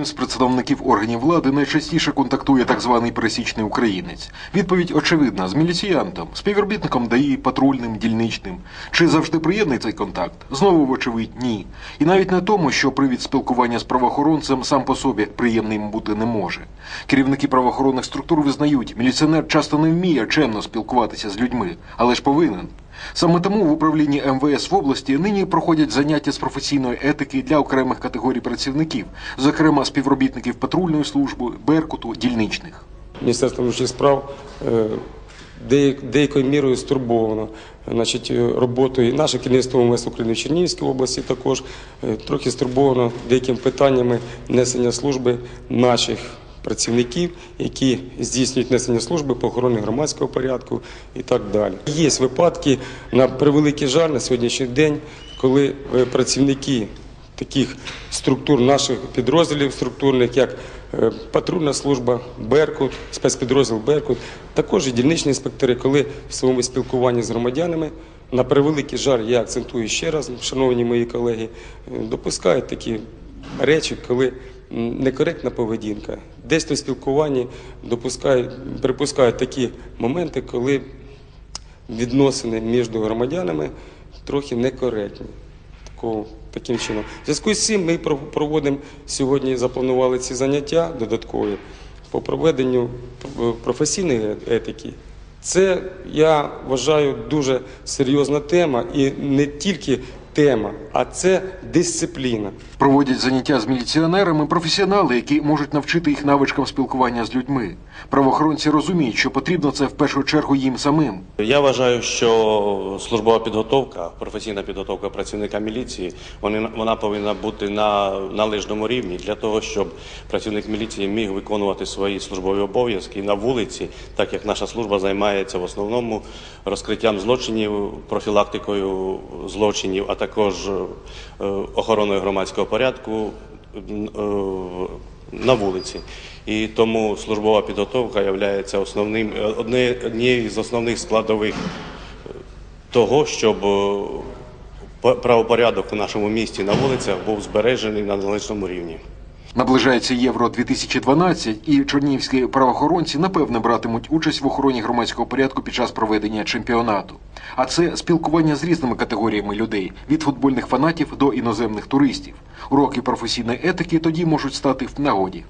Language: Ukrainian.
З представників органів влади найчастіше контактує так званий пересічний українець? Відповідь очевидна: з міліціянтом, співробітником ДАІ, патрульним, дільничним. Чи завжди приємний цей контакт? Знову, вочевидь, ні. І навіть не тому, що привід спілкування з правоохоронцем сам по собі приємним бути не може. Керівники правоохоронних структур визнають, міліціонер часто не вміє чемно спілкуватися з людьми, але ж повинен. Саме тому в управлінні МВС в області нині проходять заняття з професійної етики для окремих категорій працівників, зокрема співробітників патрульної служби, беркуту, дільничних. Міністерство внутрішніх справ е, деякою мірою стурбовано значить, е, роботою нашого керівництва МВС України в Чернігівській області також е, трохи стурбовано деякими питаннями несення служби наших працівників, які здійснюють несення служби по охороні громадського порядку і так далі. Є випадки, на превеликий жаль, на сьогоднішній день, коли е, працівники таких структур наших підрозділів структурних, як е, патрульна служба, Беркут, спецпідрозділ Беркут, також і дільничні інспектори, коли в своєму спілкуванні з громадянами, на превеликий жаль, я акцентую ще раз, шановні мої колеги, е, допускають такі речі, коли некоректна поведінка. Десь в спілкуванні допускають, припускають такі моменти, коли відносини між громадянами трохи некоректні. Такого, таким чином. В зв'язку з цим ми про- проводимо сьогодні, запланували ці заняття додаткові по проведенню е, професійної етики. Це, я вважаю, дуже серйозна тема і не тільки тема, а це дисципліна. Проводять заняття з міліціонерами професіонали, які можуть навчити їх навичкам спілкування з людьми. Правоохоронці розуміють, що потрібно це в першу чергу їм самим. Я вважаю, що службова підготовка, професійна підготовка працівника міліції, вони, вона повинна бути на належному рівні для того, щоб працівник міліції міг виконувати свої службові обов'язки на вулиці, так як наша служба займається в основному розкриттям злочинів, профілактикою злочинів, а також е, охороною громадського порядку е, на вулиці. І тому службова підготовка є основним е, однією з основних складових е, того, щоб правопорядок у нашому місті на вулицях був збережений на належному рівні. Наближається Євро 2012 і чернігівські правоохоронці напевне братимуть участь в охороні громадського порядку під час проведення чемпіонату. А це спілкування з різними категоріями людей від футбольних фанатів до іноземних туристів. Уроки професійної етики тоді можуть стати в нагоді.